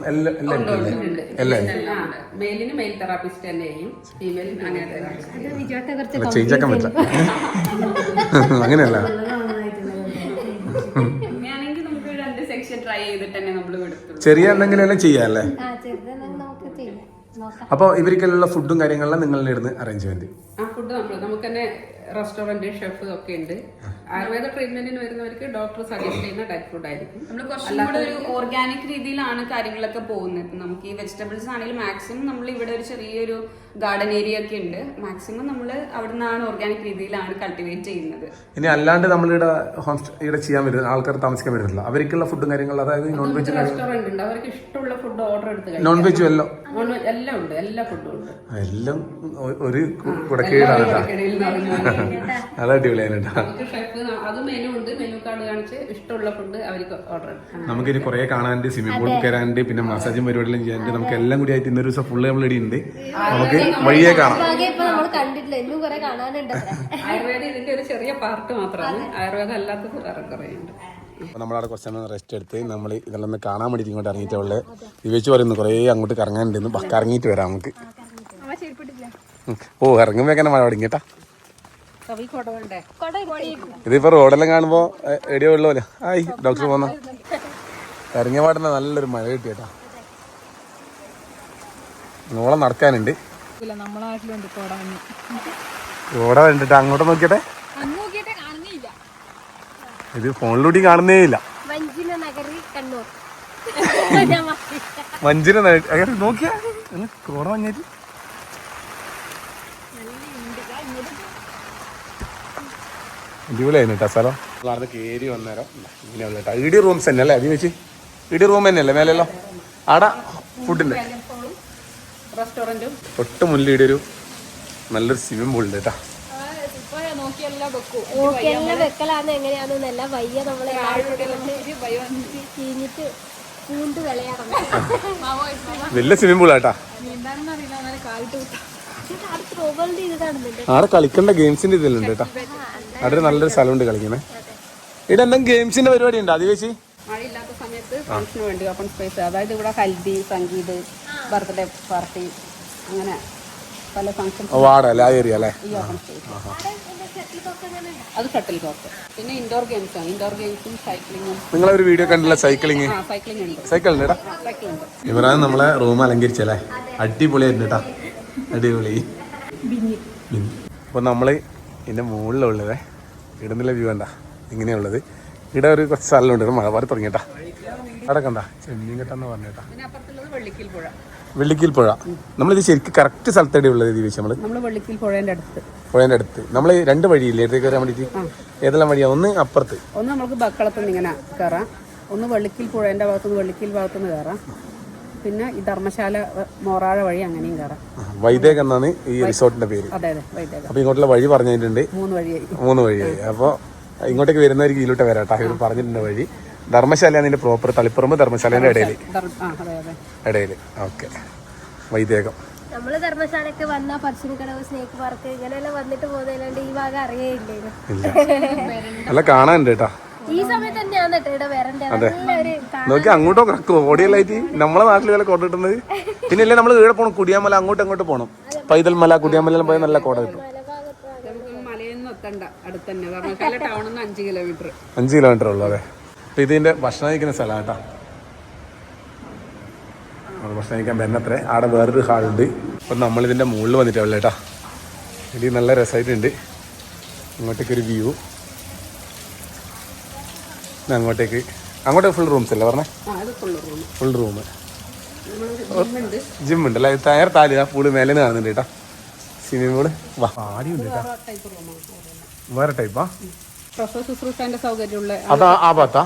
മെയിലിന് മെയിൽ തെറാപ്പിസ്റ്റ് തന്നെയും ഫീമെയിൽ ഫീമെയിലിന് അങ്ങനെ തെറാപ്പിസ്റ്റ് വിജോട്ടെ ചേഞ്ച് ആക്കാൻ പറ്റില്ല. <laughs> അങ്ങനെയല്ല. അങ്ങനെയാണെങ്കിൽ നമുക്ക് രണ്ട് സെക്ഷൻ ട്രൈ ചെയ്തിട്ട് തന്നെ നമ്മൾ കൊടുത്തുള്ളൂ ചെറിയ എന്തെങ്കിലും ചെയ്യാല്ലേ അപ്പൊ ഇവർക്കെല്ലാം ഫുഡും കാര്യങ്ങളെല്ലാം നിങ്ങളുടെ ഇടുന്ന് അറേഞ്ച്മെന്റ് ആ ഫുഡ് നമ്മൾ നമുക്ക് തന്നെ റെസ്റ്റോറന്റ് ഷെഫ് ഒക്കെ ഉണ്ട്. ആയുർവേദ ട്രീറ്റ്മെന്റിന് വരുന്നവർക്ക് ഡോക്ടർ സജസ്റ്റ് ചെയ്യുന്ന ടൈപ്പ് ഫുഡ് ആയിരിക്കും. നമ്മൾ കുറച്ചും കൂടെ ഒരു ഓർഗാനിക് രീതിയിലാണ് കാര്യങ്ങളൊക്കെ പോകുന്നത്. ഇപ്പം നമുക്ക് ഈ വെജിറ്റബിൾസ് ആണെങ്കിലും മാക്സിമം നമ്മൾ ഇവിടെ ഒരു ചെറിയൊരു ഗാർഡൻ ഏരിയ ഒക്കെ ഉണ്ട്. മാക്സിമം നമ്മൾ അവിടെ നിന്നാണ് ഓർഗാനിക് രീതിയിലാണ് കൾട്ടിവേറ്റ് ചെയ്യുന്നത്. ഇനി അല്ലാണ്ട് നമ്മളിവിടെ ഹോം സ്റ്റേ ഇവിടെ ചെയ്യാൻ വരുന്ന ആൾക്കാർ താമസിക്കാൻ വരുന്നില്ല. അവർക്കുള്ള ഫുഡും കാര്യങ്ങളും അതായത് നോൺ വെജ് റെസ്റ്റോറന്റ് ഉണ്ട്. അവർക്ക് ഇഷ്ടമുള്ള ഫുഡ് ഓർഡർ എടുത്ത് കഴിക്കാം. നോൺ വെജ് എല്ലാം. നോൺ വെജ് എല്ലാം ഉണ്ട്. എല്ലാ ഫുഡും ഉണ്ട്. എല്ലാം ഒരു കുടക്കീഴാണ് <laughs> അത് അടിപൊളിയാണ് നമുക്ക് ഇനി കൊറേ കാണാണ്ട് സ്വിമ്മിംഗ് പൂളിൽ കയറാണ്ട് പിന്നെ മസാജും പരിപാടികളും ചെയ്യാണ്ട് നമുക്ക് എല്ലാം കൂടി ആയിട്ട് ഇന്നൊരു ദിവസം ഫുള്ള് നമ്മൾ ഇവിടെ ഉണ്ട്. നമുക്ക് വഴിയെ കാണാം. ആകെ ഇപ്പൊ നമ്മൾ കണ്ടിട്ടില്ല. ഇന്നും കുറെ കാണാനുണ്ട് ആയുർവേദ ആയുർവേദം ഇതിന്റെ ഒരു ചെറിയ പാർട്ട് മാത്രമാണ്. ആയുർവേദം അല്ലാത്തത് വേറെ കുറേ ഉണ്ട്. അപ്പോൾ നമ്മളവിടെ കുറച്ച് റെസ്റ്റ് എടുത്ത് നമ്മൾ ഇതെല്ലാം ഒന്ന് കാണാൻ വേണ്ടി ഇങ്ങോട്ട് ഇറങ്ങിയിട്ടുള്ളത് വിവേച്ച് പറയുന്നു കുറേ അങ്ങോട്ട് കറങ്ങാനുണ്ടെന്ന് കറങ്ങിയിട്ട് വരാം നമുക്ക്. ഓ ഇറങ്ങുമ്പോ എങ്ങനെ മഴ തുടങ്ങിട്ടാ ഇതിപ്പോ റോഡെല്ലാം കാണുമ്പോ എടിയോ എടിയോ ഉള്ളപോലെ ആയി ഡോക്ടർ പോന്ന. ഇറങ്ങിയ പാടുന്ന നല്ലൊരു മഴ കിട്ടിയേട്ടാ. നോളം നടക്കാനുണ്ട്. കോട കണ്ടിട്ട് അങ്ങോട്ട് നോക്കിയട്ടെ? ഇത് ഫോണിലൂടെ കാണുന്നേ ഇല്ല അങ്ങനെ നോക്കിയാ. കോട മഞ്ഞായിട്ട് അടിപൊളിയായിരുന്നു കേട്ടോ സ്ഥലം. നമ്മളവിടെ കയറി വന്നേരം ഇങ്ങനെയുള്ള കേട്ടോ ഇടി റൂംസ് തന്നെ അല്ലേ അതി വെച്ച് ഇടി റൂം തന്നെ അല്ലേ മേലെല്ലോ ആടെ ഫുഡിന്റെ റെസ്റ്റോറന്റും. തൊട്ട് മുന്നിൽ ഇവിടെ ഒരു നല്ലൊരു സ്വിമ്മിംഗ് പൂൾ ഉണ്ട് കേട്ടോ വെക്കലാന്ന് എങ്ങനെയാണെന്നല്ല വയ്യ നമ്മളെ ചീഞ്ഞിട്ട് പൂണ്ട് വിളയാറുണ്ട്. വലിയ സ്വിമ്മിംഗ് പൂളാട്ടാ ആടെ കളിക്കേണ്ട ഗെയിംസിന്റെ ഇതിലുണ്ട് കേട്ടോ. അവിടെ നല്ലൊരു സ്ഥലമുണ്ട് കളിക്കണേ. ഇവിടെ എന്തെങ്കിലും ഗെയിംസിന്റെ പരിപാടി ഉണ്ട് ആദിവേശി? മഴയില്ലാത്ത സമയത്ത് ഫംഗ്ഷന് വേണ്ടി ഓപ്പൺ സ്പേസ് അതായത് ഇവിടെ ഹൽദി സംഗീത് ബർത്ത്ഡേ പാർട്ടി അങ്ങനെ പല ഫംഗ്ഷൻ ഈ ഓപ്പൺ സ്പേസ് അത് ഷട്ടിൽ പിന്നെ ഇൻഡോർ ഗെയിംസ് ഇൻഡോർ ഗെയിംസും സൈക്ലിങ്ങും നിങ്ങളെ ഒരു വീഡിയോ കണ്ടില്ല സൈക്ലിംഗ് ഉണ്ട്. സൈക്കിൾ ഉണ്ട് കേട്ടാ ഉണ്ട്. ഇവരാണ് നമ്മളെ റൂം അലങ്കരിച്ചല്ലേ അടിപൊളിയായിരുന്നു കേട്ടാ അടിപൊളി. അപ്പൊ നമ്മൾ ഇതിന്റെ മുകളിലുള്ളത്. ഇടുന്നില്ല വ്യൂ എന്താ ഇങ്ങനെയുള്ളത്. ഇവിടെ ഒരു കുറച്ച് സ്ഥലമുണ്ട്. ഇവിടെ മഴ പാറി തുടങ്ങിയിട്ടാ. അവിടെ കണ്ട. ചെമ്മീൻ കെട്ടാന്ന് പറഞ്ഞേട്ടാ. വെള്ളിക്കിൽ പുഴ. നമ്മളിത് ശരിക്കും കറക്റ്റ് സ്ഥലത്തേടെ ഉള്ളത് ഇത് വെച്ച് നമ്മൾ വെള്ളിക്കിൽ പുഴേന്റെ അടുത്ത്. പുഴേന്റെ അടുത്ത്. നമ്മൾ രണ്ട് വഴിയില്ലേ? ഇടത്തേക്ക് വേണ്ടിയിട്ട് ഏതെല്ലാം വഴിയാ? ഒന്ന് അപ്പുറത്ത്. ഒന്ന് നമുക്ക് ബക്കളത്തുനിന്ന് ഇങ്ങനെ കയറാം ഒന്ന് വെള്ളിക്കിൽ പുഴേന്റെ ഭാഗത്തുനിന്ന് വെള്ളിക്കിൽ ഭാഗത്തുനിന്ന് കയറാം പിന്നെ ഈ ധർമ്മശാല മോറാഴ വഴി അങ്ങനെയും കയറാം വൈദേക് എന്നാണ് ഈ റിസോർട്ടിന്റെ പേര്. അതെ അതെ വൈദ്യുത അപ്പൊ ഇങ്ങോട്ടുള്ള വഴി പറഞ്ഞിട്ടുണ്ട്. മൂന്ന് വഴിയായി മൂന്ന് വഴിയായി അപ്പോൾ ഇങ്ങോട്ടേക്ക് വരുന്നവർക്ക് ഇതിലോട്ട് വരാം കേട്ടോ ഇവർ പറഞ്ഞിട്ടുണ്ട് വഴി. ധർമ്മശാലയാണ് ഇതിന്റെ പ്രോപ്പർ തളിപ്പുറമ്പ് ധർമ്മശാലയുടെ ഇടയിൽ ധർ- അതെ അതെ. ഇടയിൽ ഓക്കെ. വൈദേകം നമ്മൾ ധർമ്മശാലക്ക് വന്ന പറശ്ശിനിക്കടവ് സ്നേക്ക് പാർക്ക് ഇങ്ങനെയെല്ലാം വന്നിട്ട് പോകുന്നതല്ലാണ്ട് ഈ ഭാഗം അറിയേ ഇല്ല. നല്ല കാണാനുണ്ട് കേട്ടാ. ഈ സമയത്ത് തന്നെയാണ് കേട്ടോ നോക്കി അങ്ങോട്ടോ കറക്കോ? ഓടിയല്ലായിട്ട് നമ്മളെ നാട്ടിൽ വില കോട കിട്ടുന്നത് പിന്നെ ഇല്ലേ നമ്മൾ ഇവിടെ പോകണം കുടിയാമല അങ്ങോട്ടും അങ്ങോട്ട് പോകണം പൈതൽ മല കുടിയാമല പോയാൽ നല്ല കോട കിട്ടും. അഞ്ച് കിലോമീറ്റർ ഉള്ളു അതെ. അപ്പൊ ഇതിന്റെ ഭക്ഷണം കഴിക്കുന്ന സ്ഥലം കേട്ടാ. ഭക്ഷണം കഴിക്കാൻ വരുന്നത്രേ. അവിടെ വേറൊരു ഹാളുണ്ട്. അപ്പം നമ്മളിതിന്റെ മുകളിൽ വന്നിട്ടാവില്ല കേട്ടാ. ഇത് നല്ല രസമായിട്ടുണ്ട് ഇങ്ങോട്ടേക്കൊരു വ്യൂ അങ്ങോട്ടേക്ക്. അങ്ങോട്ടേക്ക് ഫുൾ റൂംസ് അല്ലേ പറഞ്ഞേ? ഫുൾ റൂം ജിം ഉണ്ട്. അല്ലേ തയർ താലി ആ പൂൾ മേലെ നിന്ന് കാണുന്നുണ്ട് കേട്ടോ. സ്വിമ്മിംഗ് പൂൾ വാ. ആടിയുണ്ട് കേട്ടോ. വേറെ ടൈപ്പാ അതാ ആ ഭാഗത്താ?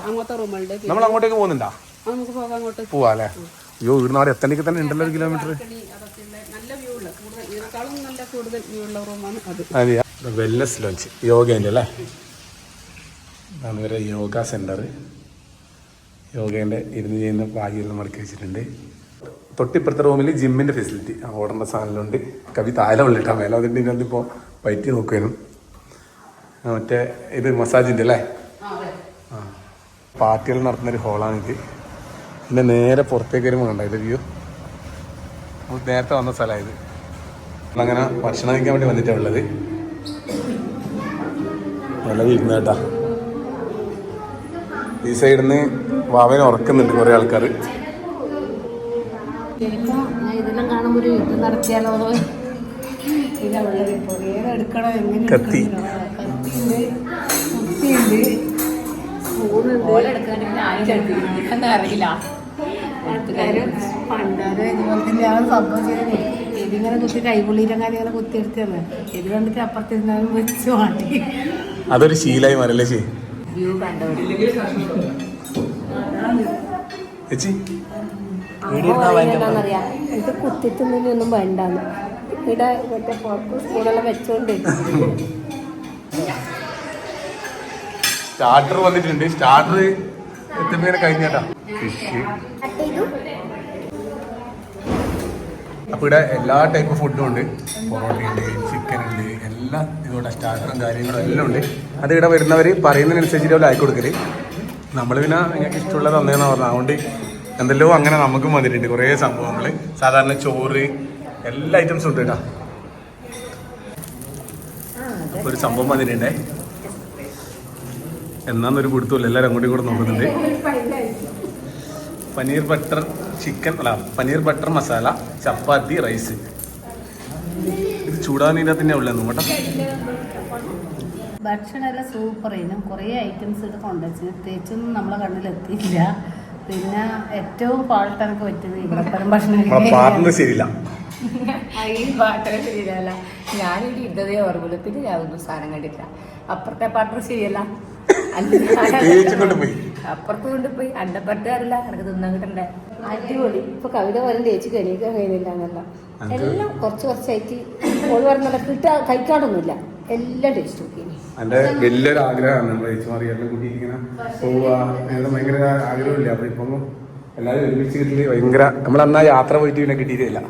നമ്മൾ അങ്ങോട്ടേക്ക് പോകുന്നുണ്ടാ? നമുക്ക് പോകാം അങ്ങോട്ട്. പോവാ അല്ലേ? അയ്യോ ഇവിടുന്ന് അവിടെ എത്തണമെങ്കിൽ തന്നെ ഉണ്ടല്ലോ ഒരു കിലോമീറ്റർ balcony നല്ല വ്യൂ ഉള്ള. കൂടുതൽ ഇതിനേക്കാളും നല്ല കൂടുതൽ വ്യൂ ഉള്ള റൂമാണ് അത്. അതെയാ. വെൽനസ് ലോഞ്ച് യോഗ അല്ലേ? അതാണ് ഇവരെ യോഗ സെന്റർ യോഗേന്റെ ഇരുന്ന് ചെയ്യുന്ന ഭാഗ്യമെല്ലാം മടക്കി വെച്ചിട്ടുണ്ട്. തൊട്ടിപ്പുറത്തെ റൂമിൽ ജിമ്മിന്റെ ഫെസിലിറ്റി. ഓടേണ്ട സാധനമുണ്ട് കവി താലം ഉള്ളിട്ടാ മേലെ അതിന്റെ ഇതിനകത്തിപ്പോൾ വയറ്റി നോക്കുവാനും മറ്റേ ഇത് മസാജിന്റെ അല്ലേ? ആ പാർട്ടികൾ നടത്തുന്നൊരു ഹോളാണിത് പിന്നെ നേരെ പുറത്തേക്ക് വരുമ്പോൾ കണ്ട ഇത് വ്യൂ? നമ്മൾ നേരത്തെ വന്ന സ്ഥലമായത് അങ്ങനെ ഭക്ഷണം കഴിക്കാൻ വേണ്ടി വന്നിട്ടാണ് ഉള്ളത്. നല്ല ഇരുന്ന് കേട്ടാ. ഈ സൈഡിൽ നിന്ന് വാവനെ ഉറക്കുന്നുണ്ട് കുറേ ആൾക്കാർ കത്തി. കത്തിയുണ്ട് കുത്തിയുണ്ട് സ്പൂണുണ്ട്. അറിയില്ല. ആൾക്കാര് പണ്ടാരും ഇതുപോലെ തന്നെ ആ സംഭവം ചെയ്തേ ഇതിങ്ങനെ കുത്തി കൈപുള്ളിയിലെങ്ങാനും ഇങ്ങനെ കുത്തിയെടുത്താണ് ഇത് കണ്ടിട്ട് അപ്പുറത്തിരുന്നാലും വെച്ച് മാറ്റി. അതൊരു ശീലായി മാറല്ലേ ചേ വ്യൂ വേണ്ട ഇത് കുത്തിത്തുന്നതിനൊന്നും വേണ്ടാന്ന്. ഇവിടെ മറ്റേ വെച്ചോണ്ട്. സ്റ്റാർട്ടർ വന്നിട്ടുണ്ട്. സ്റ്റാർട്ടർ എത്തുമ്പോൾ കഴിഞ്ഞേട്ടാ. ഫിഷ് അപ്പോൾ ഇവിടെ എല്ലാ ടൈപ്പ് ഫുഡും ഉണ്ട്. പൊറോട്ട ഉണ്ട് ചിക്കൻ ഉണ്ട് എല്ലാ ഇതുകൊണ്ട് സ്റ്റാർട്ടറും കാര്യങ്ങളും എല്ലാം ഉണ്ട്. അത് ഇവിടെ വരുന്നവർ പറയുന്നതിനനുസരിച്ചിട്ട് അവർ ആക്കി കൊടുക്കൽ. നമ്മൾ പിന്നെ നിങ്ങൾക്ക് ഇഷ്ടമുള്ളത് തന്നേന്ന് പറഞ്ഞു. അതുകൊണ്ട് എന്തെല്ലോ അങ്ങനെ നമുക്കും വന്നിട്ടുണ്ട് കുറേ സംഭവങ്ങൾ സാധാരണ ചോറ് എല്ലാ ഐറ്റംസും ഉണ്ട് കേട്ടോ. ഒരു സംഭവം വന്നിട്ടുണ്ടേ. എന്നാന്നൊരു പിടുത്തമില്ല. എല്ലാവരും അങ്ങോട്ടും കൂടെ നോക്കുന്നുണ്ട്. <laughs> പനീർ ബട്ടർ ചിക്കൻ അല്ല പനീർ ബട്ടർ മസാല ചപ്പാത്തി റൈസ്. ഇത് ചൂടാൻ തന്നെ ഉള്ളതെന്നു കേട്ടോ. ഭക്ഷണമെല്ലാം സൂപ്പർ ആയിരുന്നു കുറേ ഐറ്റംസ് ഇത് കൊണ്ടുവച്ചു തേച്ചൊന്നും നമ്മളെ കണ്ണിലെത്തിയില്ല പിന്നെ ഏറ്റവും പാട്ട് എനിക്ക് പറ്റിയത് ഇവിടെ ഭക്ഷണം ശരിയില്ല. ഈ പാട്ടൊക്കെ ശരിയല്ല. ഞാനിവിടെ ഇതേ ഓർമ്മയുള്ളൂ പിന്നെ ഞാൻ ഒന്നും സാധനം കണ്ടില്ല അപ്പുറത്തെ പാട്ടർ ശരിയല്ല. അല്ല അപ്പുറത്ത് കൊണ്ടുപോയി അണ്ടപ്പുറത്ത് അറിയില്ല എനിക്ക് തിന്നാൻ കിട്ടണ്ടേ. അടിപൊളി. ഇപ്പൊ കവിത പോലും ചേച്ചി കഴിക്കാൻ കഴിയുന്നില്ല എന്നല്ല എല്ലാം കുറച്ച് കുറച്ചായിട്ട് ഓൾ പറഞ്ഞ കിട്ടാ കഴിക്കാടൊന്നുമില്ല എല്ലാം ടേസ്റ്റ് നോക്കി. എന്റെ വലിയൊരു ആഗ്രഹമാണ് നമ്മൾ ഏച്ചുമാറി എല്ലാം കൂട്ടിയിട്ട് ഇങ്ങനെ പോവുക. അങ്ങനെ ഭയങ്കര ആഗ്രഹമില്ല. അപ്പൊ ഇപ്പൊ എല്ലാവരും ഒരുമിച്ച് കിട്ടി ഭയങ്കര നമ്മൾ അന്നാ യാത്ര പോയിട്ട് പിന്നെ കിട്ടിയിട്ടില്ല.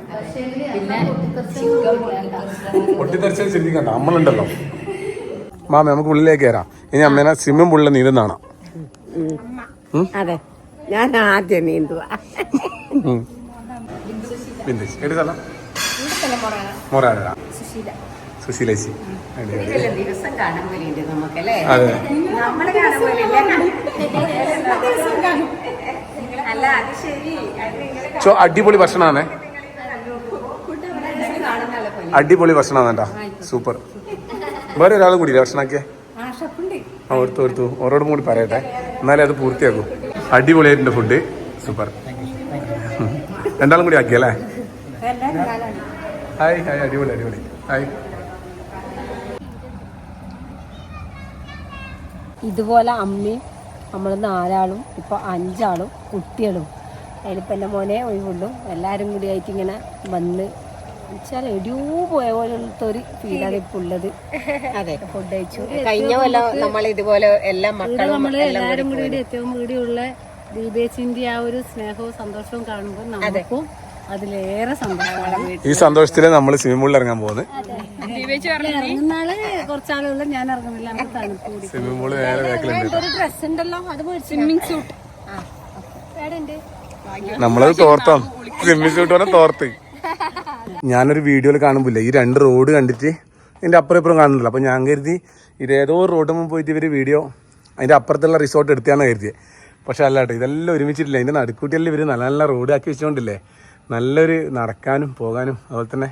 പൊട്ടിത്തെറിച്ചാൽ ചിന്തിക്കണ്ട. നമ്മളുണ്ടല്ലോ. മാമ നമുക്ക് ഉള്ളിലേക്ക് കയറാം ഇനി അമ്മേനെ സിമ്മും പുള്ളിൽ നീന്തുന്നതാണ്. അതെ. ഞാൻ ആദ്യം നീന്തുക. ദിവസം കാണാൻ നമുക്കല്ലേ? നമ്മൾ കാണാൻ ചോ അടിപൊളി ഭക്ഷണമാണ് അടിപൊളി ഭക്ഷണമാണ് കേട്ടാ സൂപ്പർ വേറെ ഒരാളും കൂടി ഭക്ഷണമാക്കിയേ ആ ഓർത്തു ഓർത്തു. ഓരോടും കൂടി പറയട്ടെ. എന്നാലേ അത് പൂർത്തിയാക്കൂ. അടിപൊളിയായിട്ടുണ്ട് ഫുഡ് സൂപ്പർ രണ്ടാളും കൂടി ആക്കിയല്ലേ? ഹായ് ഹായ് അടിപൊളി അടിപൊളി. ഹായ് ഇതുപോലെ അമ്മയും നമ്മൾ നാലാളും ഇപ്പൊ അഞ്ചാളും കുട്ടികളും. അതിലിപ്പോൾ എന്റെ മോനെ ഒഴിവുള്ളൂ. എല്ലാവരും കൂടി ആയിട്ട് ഇങ്ങനെ വന്ന് വെച്ചാൽ എടിയൂ പോയ പോലത്തെ ഒരു ഫീലാണ് ഇപ്പൊ ഉള്ളത്. അതെ. ഫുഡ് കഴിച്ചു. കഴിഞ്ഞ പോലെ നമ്മൾ ഇതുപോലെ എല്ലാ മക്കളും നമ്മൾ എല്ലാവരും കൂടി ഇവിടെ ഏറ്റവും കൂടിയുള്ള ദീപേച്ചിന്റെ ആ ഒരു സ്നേഹവും സന്തോഷവും കാണുമ്പോൾ നമുക്കും അതിലേറെ സന്തോഷമാണ് ഈ സന്തോഷത്തിൽ നമ്മൾ സ്വിമ്മിംഗ് പൂളിൽ ഇറങ്ങാൻ പോകുന്നത് ഇറങ്ങുന്നാൾ കുറച്ചാളുള്ള ഞാൻ ഇറങ്ങുന്നില്ല. നമുക്ക് തണുപ്പ് സ്വിമ്മിംഗ് പൂൾ നേരെ ബാക്കിലുണ്ട് ഒരു ഡ്രസ് ഉണ്ടല്ലോ. അത് സ്വിമ്മിംഗ് സൂട്ട് നമ്മളത് തോർത്താണ് സ്വിമ്മിംഗ് സ്യൂട്ട് പറഞ്ഞ തോർത്ത്. ഞാനൊരു വീഡിയോയിൽ കാണുമ്പോൾ ഈ രണ്ട് റോഡ് കണ്ടിട്ട് ഇതിന്റെ അപ്പുറം ഇപ്പുറം കാണുന്നില്ല. അപ്പോൾ ഞാൻ കരുതി ഇതേതോ റോഡ് മുമ്പ് പോയിട്ട് ഇവർ വീഡിയോ അതിന്റെ അപ്പുറത്തുള്ള റിസോർട്ട് എടുത്താന്ന് കരുതിയത് പക്ഷെ അല്ല കേട്ടോ ഇതെല്ലാം ഒരുമിച്ചിട്ടില്ല? അതിന്റെ നടുക്കൂട്ടിയെല്ലാം ഇവർ നല്ല നല്ല റോഡ് ആക്കി വെച്ചുകൊണ്ടില്ലേ നല്ലൊരു നടക്കാനും പോകാനും അതുപോലെ തന്നെ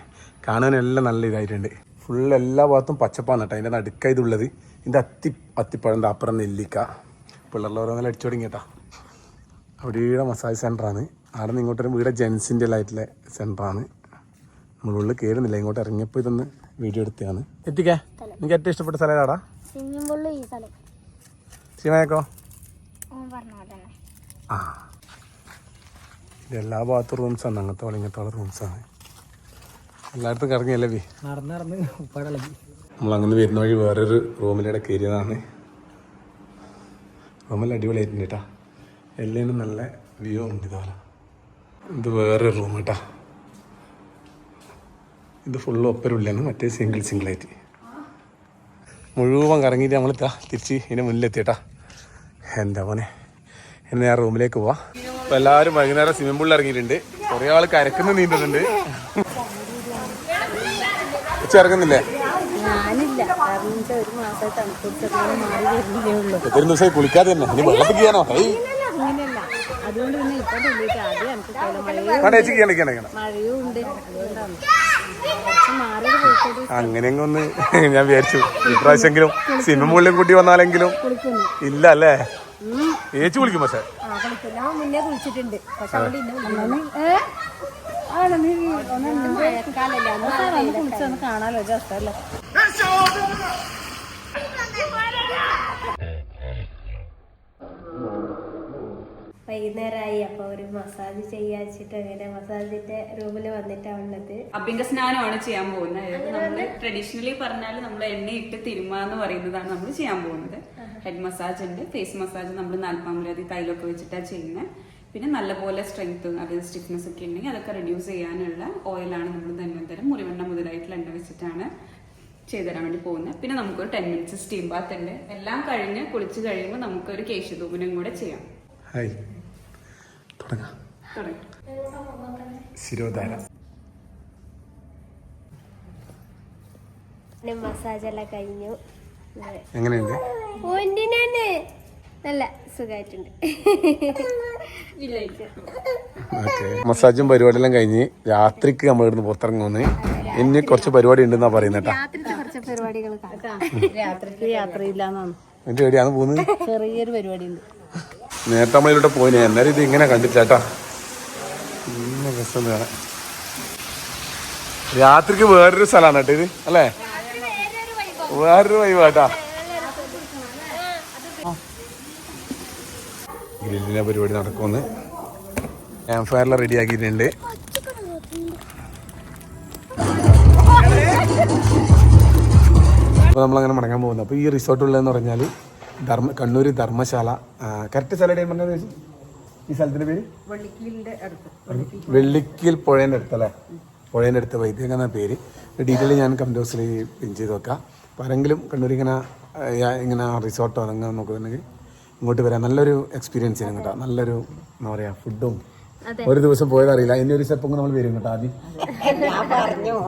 കാണാനും എല്ലാം നല്ല ഇതായിട്ടുണ്ട്. ഫുൾ എല്ലാ ഭാഗത്തും പച്ചപ്പാണ് കേട്ടോ അതിന്റെ നടുക്ക ഇതുള്ളത്. ഇതിന്റെ അത്തി അത്തിപ്പഴം അപ്പുറം നെല്ലിക്ക. പിള്ളേരുടെ ഓരോന്നെല്ലാം അടിച്ചു തുടങ്ങി കേട്ടോ അവിടെ മസാജ് സെന്ററാണ് അവിടെ നിന്ന് ഇങ്ങോട്ടൊരു വീട് ജെൻസിന്റെ ആയിട്ടുള്ള സെന്ററാണ് നമ്മളുള്ളിൽ കയറുന്നില്ല ഇങ്ങോട്ട് ഇറങ്ങിയപ്പോൾ ഇതൊന്ന് വീഡിയോ എടുത്തതാണ്. എത്തിക്കേ? നിങ്ങൾക്ക് ഏറ്റവും ഇഷ്ടപ്പെട്ട സ്ഥലം ഏതാടാ? തന്നെ. ആ. എല്ലാ ഭാഗത്തും റൂംസാണ് അങ്ങനത്തെ പോലെ ഇങ്ങനത്തെ പോലെ റൂംസാണ് എല്ലായിടത്തും കറങ്ങിയല്ലേ ബി നടന്ന് നടന്ന് ഉപ്പാടിളകി നമ്മൾ അങ്ങനെ വരുന്ന വഴി വേറൊരു റൂമിലൂടെ കയറിയതാണ്. റൂമിൽ അടിപൊളിയായിട്ടുണ്ട് കേട്ടാ എല്ലാം നല്ല വ്യൂ ഉണ്ട് ഇതുപോലെ. ഇത് വേറെ റൂം കേട്ടാ ഇത് ഫുള്ള് ഒപ്പരുള്ളിയാണ് മറ്റേ സിംഗിൾ സിംഗിളായിട്ട് മുഴുവൻ കറങ്ങിയിട്ട് നമ്മൾ തിരിച്ച് ഇതിന് മുന്നിലെത്തിയിട്ടാ. എന്താ മോനെ? എന്നെ ആ റൂമിലേക്ക് പോവാ. അപ്പോൾ എല്ലാവരും വൈകുന്നേരം സ്വിമ്മിംഗ് പൂളിൽ ഇറങ്ങിയിട്ടുണ്ട്. കുറേ ആൾ കരക്കുന്ന നീന്തുന്നുണ്ട്. ഉച്ച ഇറങ്ങുന്നില്ലേ ഒരു ദിവസമായി കുളിക്കാതെ തന്നെ? ഇനി വെള്ളത്തിൽ ചെയ്യാനോ അതുകൊണ്ട് പിന്നെ ഇപ്പൊ തുള്ളിയിട്ട് ആദ്യം എനിക്ക് മഴയും ഉണ്ട്. അതുകൊണ്ടാണ് കുറച്ച് മാറി പോയിക്കോട്ടെ അങ്ങനെയെങ്കിൽ ഒന്ന് ഞാൻ വിചാരിച്ചു. ഇപ്രാവശ്യമെങ്കിലും സിനിമ മുകളിലും കൂട്ടി വന്നാലെങ്കിലും ഇല്ല അല്ലേ? ഏച്ചു കുളിക്കും പക്ഷേ. ആ കളിക്കും ഞാൻ മുന്നേ കുളിച്ചിട്ടുണ്ട്. പക്ഷെ അവിടെ ഇന്ന ആണ് നീ ഒന്ന് മഴക്കാലല്ലേ. അന്ന് കുളിച്ചൊന്ന് കാണാലോ രസമല്ലേ വൈകുന്നേരമായി. അപ്പൊ ഒരു മസാജ് ചെയ്യാച്ചിട്ട് അങ്ങനെ മസാജിന്റെ റൂമിൽ വന്നിട്ടാണ് ഉള്ളത്. അഭ്യംഗ സ്നാനമാണ് ചെയ്യാൻ പോകുന്നത്. നമ്മൾ ട്രഡീഷണലി പറഞ്ഞാൽ നമ്മൾ എണ്ണയിട്ട് തിരുമ എന്ന് പറയുന്നതാണ് നമ്മൾ ചെയ്യാൻ പോകുന്നത്. ഹെഡ് മസാജ് ഉണ്ട് ഫേസ് മസാജ് നമ്മൾ നാൽപ്പാമ്പരാതി തൈലൊക്കെ വെച്ചിട്ടാണ് ചെയ്യുന്നത് പിന്നെ നല്ലപോലെ സ്ട്രെങ്ത് അതായത് സ്റ്റിഫ്നെസ് ഒക്കെ ഉണ്ടെങ്കിൽ അതൊക്കെ റെഡ്യൂസ് ചെയ്യാനുള്ള ഓയിലാണ് നമ്മൾ ധന്വന്തരം മുറിവെണ്ണ മുതലായിട്ടുള്ള എണ്ണ വെച്ചിട്ടാണ് ചെയ്തുതരാൻ വേണ്ടി പോകുന്നത് പിന്നെ നമുക്കൊരു ടെൻ മിനിറ്റ്സ് സ്റ്റീം ബാത്ത് ഉണ്ട്. എല്ലാം കഴിഞ്ഞ് കുളിച്ച് കഴിയുമ്പോൾ നമുക്കൊരു കേശുധൂപനം കൂടെ ചെയ്യാം. ഹായ് തുടങ്ങാം ശിരോധാര. മസാജ് എല്ലാം കഴിഞ്ഞു. എങ്ങനെയുണ്ട്? നല്ല സുഖമായിട്ടുണ്ട് മസാജും പരിപാടിയെല്ലാം കഴിഞ്ഞ് രാത്രിക്ക് നമ്മൾ ഇവിടുന്ന് പുറത്തിറങ്ങുന്നു. ഇനി കുറച്ച് പരിപാടി ഉണ്ടെന്നാ പറയുന്നത് രാത്രിക്ക് യാത്രയില്ലാന്നാണ്. എന്റെ എവിടെയാണ് പോകുന്നത്? ചെറിയൊരു പരിപാടി ഉണ്ട് നേരത്തെ നമ്മളിവിടെ പോയിനെ. എന്നാലും ഇത് ഇങ്ങനെ കണ്ടിട്ടാട്ടാ ഇന്ന രസം രാത്രിക്ക് വേറൊരു സ്ഥലമാണ് കേട്ടോ ഇത് അല്ലേ? വേറൊരു വൈവാട്ടാ ഗ്രില്ലിന്റെ പരിപാടി നടക്കുമെന്ന്. ക്യാമ്പ് ഫയറിൽ റെഡി ആക്കിയിട്ടുണ്ട്. അപ്പോൾ നമ്മളങ്ങനെ മടങ്ങാൻ പോകുന്നത് അപ്പോൾ ഈ റിസോർട്ടുള്ളതെന്ന് പറഞ്ഞാൽ ധർമ്മ കണ്ണൂർ ധർമ്മശാല. കറക്റ്റ് സ്ഥലം എവിടെയാണ് പറഞ്ഞത്? ഈ സ്ഥലത്തിന്റെ പേര്? വെള്ളിക്കൽ പുഴേന്റെ അടുത്തല്ലേ പുഴേന്റെ അടുത്ത് വൈദ്യക എന്ന പേര്. ഡീറ്റെയിൽ ഞാൻ കമന്റ് ബോക്സിൽ പിൻ ചെയ്ത് വെക്കാം. അപ്പോൾ ആരെങ്കിലും കണ്ണൂർ ഇങ്ങനെ യാ- ഇങ്ങനെ റിസോർട്ടോ അങ്ങനെ നോക്കുന്നുണ്ടെങ്കിൽ ഇങ്ങോട്ട് വരാം. നല്ലൊരു എക്സ്പീരിയൻസ് ചെയ്യണം കേട്ടോ. നല്ലൊരു എന്താ പറയുക ഫുഡും ഒരു ദിവസം പോയതറിയില്ല. ഇനി ഒരു സ്റ്റെപ്പ് നമ്മൾ വരും കേട്ടോ ആദ്യം.